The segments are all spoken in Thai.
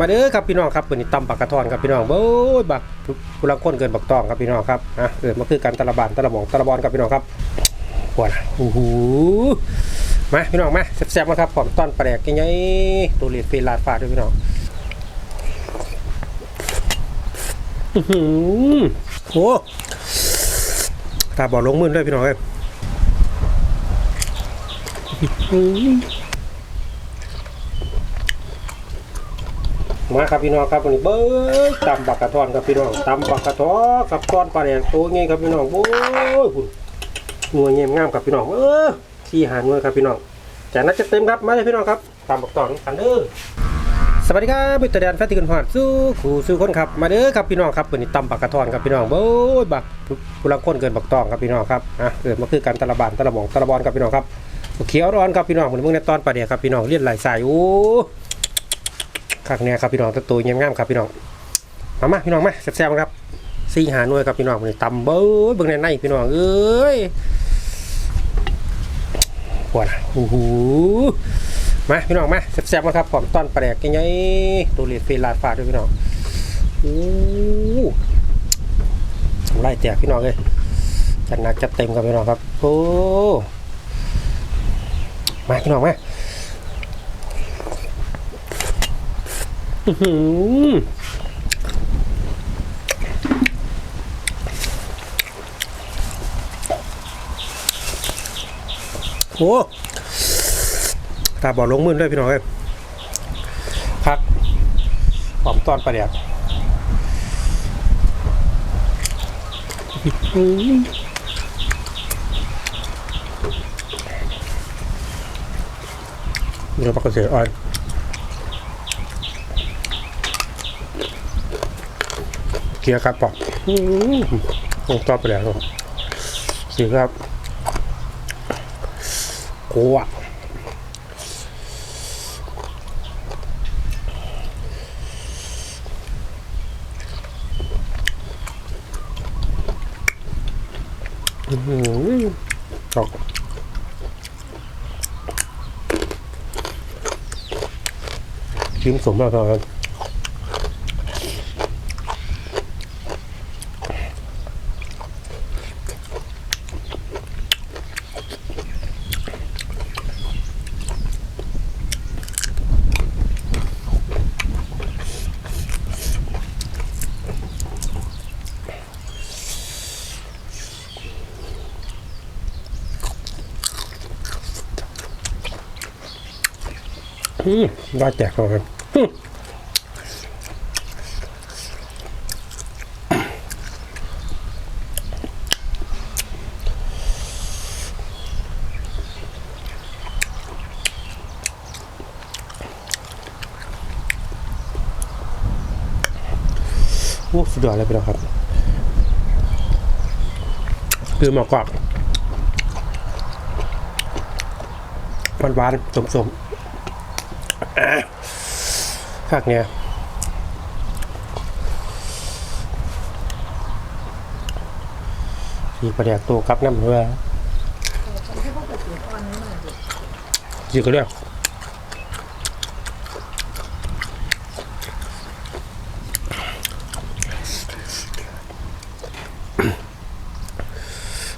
มาเด้อครับพี่น้องครับวันนี้ตำปักกระทอนครับพี่น้องโอ้ยบักกุลังคนเกินบักตองครับพี่น้องครับอะเกิดมาคือกันตะลบานตะละหมองตะลบอนครับพี่น้องครับปวดโอ้โหมาพี่น้องมาแซ่บๆมาครับผมต้อนแปลกยังไงตัวเลียดฟีลาดฟ้าด้วยพี่น้องอื้อหือโอ้ตาบอดลงมือด้วยพี่น้องเอ้ยอื้อหือ มาครับพี่น้องครับวันนี้เบิ้งตำบักกระทอนครับพี่น้องตำบักกระทอกับก้อนปลาแดงตัวงี้ครับพี่น้องโอ้ยคุณหน่วยเงี้ยงามครับพี่น้องเออที่หาหน่วยครับพี่น้องจากนั้นจะเต็มครับมาเลยพี่น้องครับตำบักตอนกันเด้อสวัสดีครับบิตรแดนแฟติกันหอดสู้ขู่สู้คนครับมาเด้อครับพี่น้องครับวันนี้ตำบักกระทอนครับพี่น้องโอ้ยบักกุลังคนเกินบักตองครับพี่น้องครับอะเกิดมาคือกันตะละบานตะละหมองตะละบอนครับพี่น้องครับเขียวร้อนครับพี่น้องเหมือนเมื่อในตอนปลาแดงครับพี่น้องเลียนไหลสายโอ้ คักเนี่ยครับพี่น้องตัวตัวเงียบงามครับพี่น้องมามาพี่น้องมาแซ่บๆครับซีหาหน่วยครับพี่น้องนี่ตำเบ้ยเบิ่งในในพี่น้องเอ้ยปวดโอ้โหมาพี่น้องมาแซ่บๆมาครับผมต้อนแปลกยังไงตัวเลียดฟีลาดฟ้าด้วยพี่น้องโอ้ไล่แตกพี่น้องเลยจัดหนักจัดเต็มครับพี่น้องครับโอ้มาพี่น้องมา อื้อหือ โอ้ตาบอดลงมือด้วยพี่น้องเอ้ยพักหอมตอนปลาเดี๋ยกอื้อหือเดี๋ยวปลากระเสืออ่อน เกียครับปอกลงต่อไปแล้วสีครับโอ้ะอือหือตกชิมสมมากครับ อืมได้แจกเลยครับอืมโอ้สุดยอดเลยพี่น้องครับ คือหมอกกรอบหวานๆสมๆ คักเนี่ยสีประแดกตัวกับน้ำเรือสีก็เรียก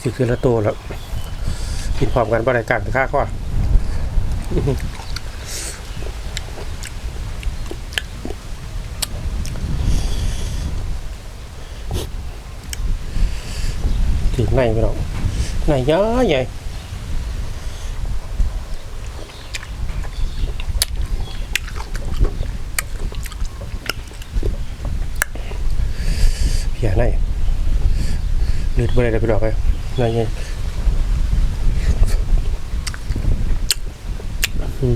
สีคือละตัวแล้วกินพร้อมกันบริการค่าก็ ในพี่น้องในเยอะใหญ่เพียในเลือดบริเวณพี่น้องเลยในใหญ่อื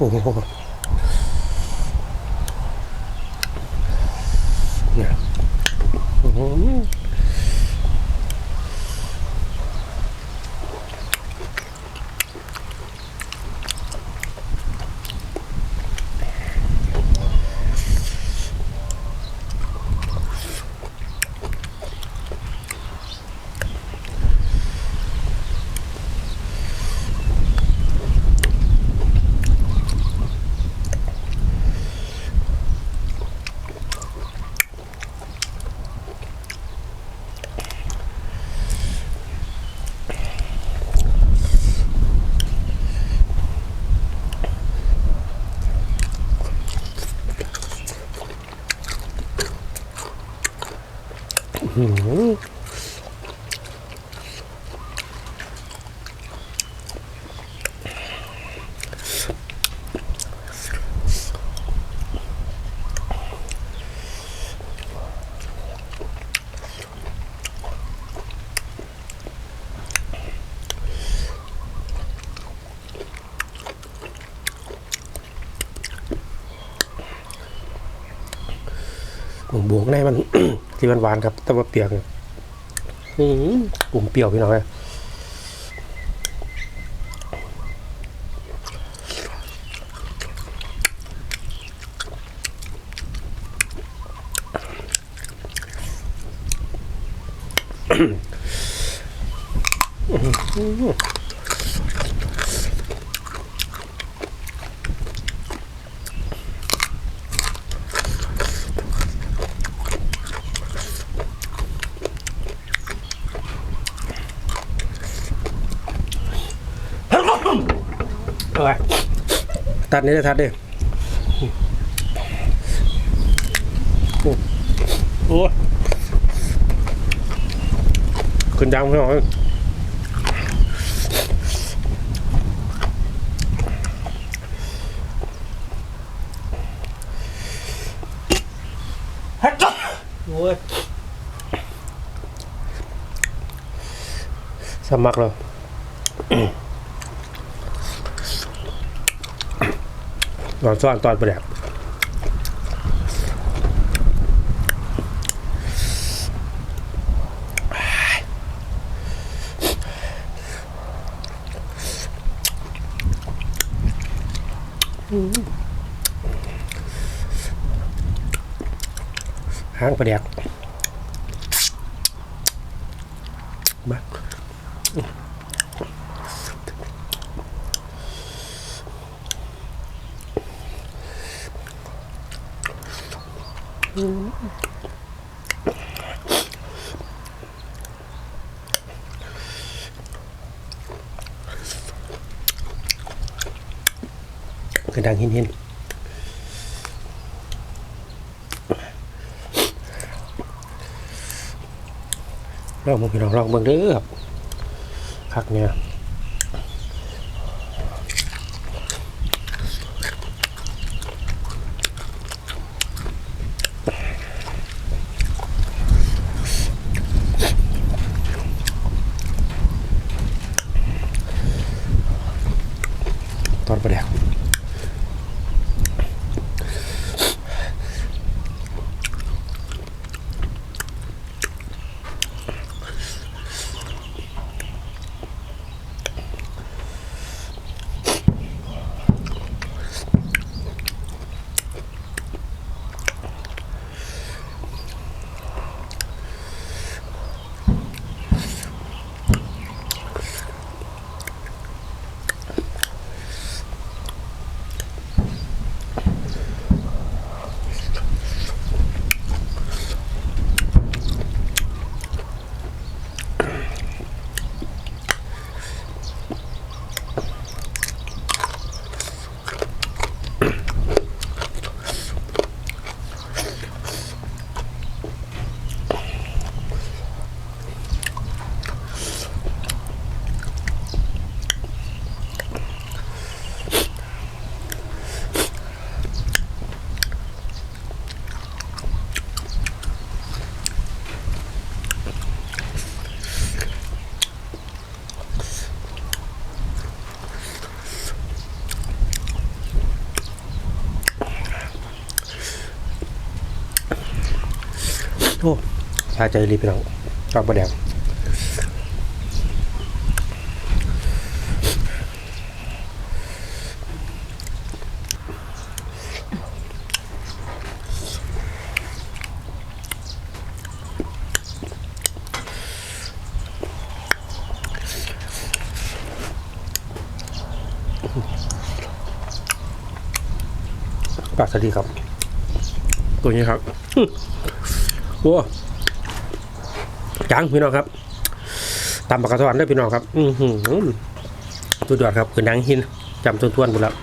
哦 อื้อ หือบบวกในมัน ที่มันหวานครับ แต่ว่าเปียกกลุ่มเปรี้ยวพี่น้องเลยเอาไป ตัดนี่เลยทัดดิโอ้ยขึ้นดังพี่น้องโอ้ยสมัครเลย ตอนซ้อนตอนประแดกห้างประแดกมาก ระดังหินหินลองมึงพี่น้องลองเบิ่งเด้อครับคักเนี่ย โอ้พาใจรีบพี่น้องตอนประเดี๋ยวปลาสลีครับ ตัวนี้ครับอื้อ โอ้จังพี่น้องครับตำปากกระทอนด้วยพี่น้องครับ อือหือสุดยอดครับคือนังหินจำทวนทวนๆหมดแล้ว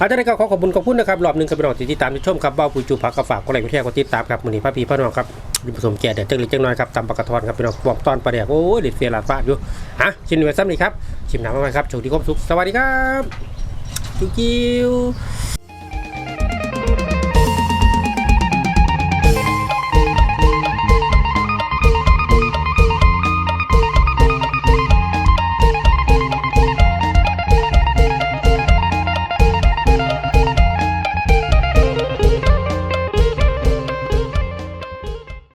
อาจารย์ก็ขอขอบคุณขอบคุณนะครับรอบหนึ่งครับพี่น้องที่ติดตามที่ชมครับเบ้าปุยจูผักกระฝากก็ไลค์ก็แชร์ก็ติดตามครับมือนี้พระพี่พระน้องครับดิผสมแก่เด็ดจังเล็กจังน้อยครับตำปากกระทอนครับพี่น้องบอกตอนประเดี๋ยวโอ้ยเด็ดเฟียลาดฟาดอยู่ฮะชิมหนึ่งซ้ำนี่ครับชิมหนังมาครับโชคดีความสุขสวัสดีครับจิ้ว